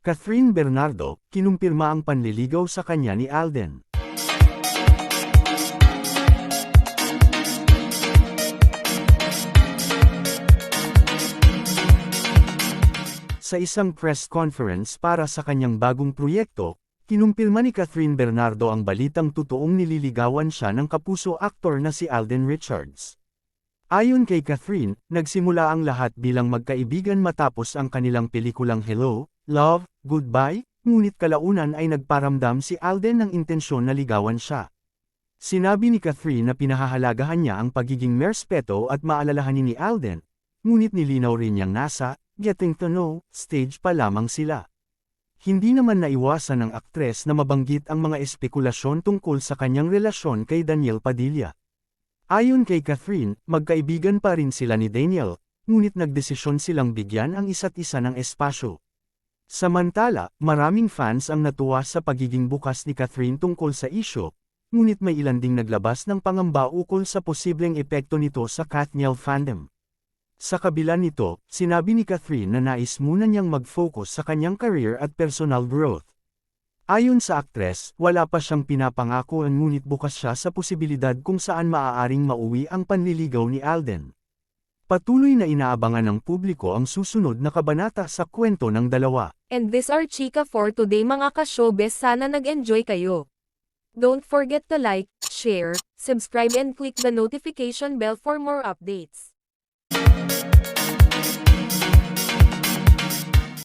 Catherine Bernardo, kinumpirma ang panliligaw sa kanya ni Alden. Sa isang press conference para sa kanyang bagong proyekto, kinumpirma ni Catherine Bernardo ang balitang totoong nililigawan siya ng kapuso aktor na si Alden Richards. Ayon kay Catherine, nagsimula ang lahat bilang magkaibigan matapos ang kanilang pelikulang Hello, Love, Goodbye, ngunit kalaunan ay nagparamdam si Alden ng intensyon na ligawan siya. Sinabi ni Catherine na pinahahalagahan niya ang pagiging merspeto at maalalahanin ni Alden, ngunit nilinaw rin niyang nasa, getting to know, stage pa lamang sila. Hindi naman naiwasan ng aktres na mabanggit ang mga espekulasyon tungkol sa kanyang relasyon kay Daniel Padilla. Ayon kay Catherine, magkaibigan pa rin sila ni Daniel, ngunit nagdesisyon silang bigyan ang isa't isa ng espasyo. Samantala, maraming fans ang natuwa sa pagiging bukas ni Catherine tungkol sa isyo, ngunit may ilan ding naglabas ng pangamba ukol sa posibleng epekto nito sa Katniel fandom. Sa kabila nito, sinabi ni Catherine na nais muna niyang mag-focus sa kanyang career at personal growth. Ayon sa aktres, wala pa siyang pinapangako ngunit bukas siya sa posibilidad kung saan maaaring mauwi ang panliligaw ni Alden. Patuloy na inaabangan ng publiko ang susunod na kabanata sa kwento ng dalawa. And this are Chika for today mga ka-showbiz sana nag-enjoy kayo. Don't forget to like, share, subscribe and click the notification bell for more updates.